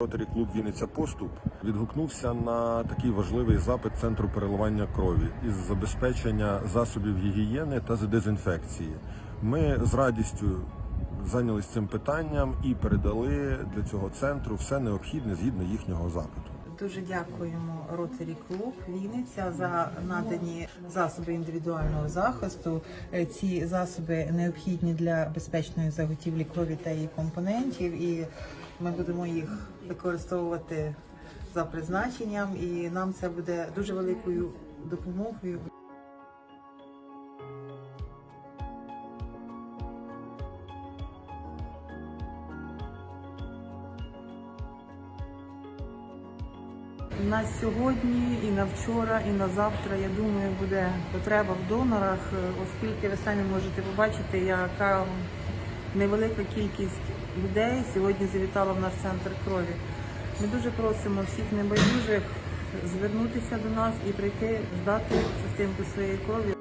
Ротарі клуб Вінниця Поступ відгукнувся на такий важливий запит центру переливання крові із забезпечення засобів гігієни та дезінфекції. Ми з радістю зайнялися цим питанням і передали для цього центру все необхідне згідно їхнього запиту. Дуже дякуємо Ротарі Клуб Вінниця за надані засоби індивідуального захисту. Е, Ці засоби необхідні для безпечної заготівлі крові та її компонентів, і ми будемо їх використовувати за призначенням. І нам це буде дуже великою допомогою. На сьогодні і на вчора, і на завтра, я думаю, буде потреба в донорах, оскільки ви самі можете побачити, яка невелика кількість людей сьогодні завітала в наш центр крові. Ми дуже просимо всіх небайдужих звернутися до нас і прийти здати частинку своєї крові.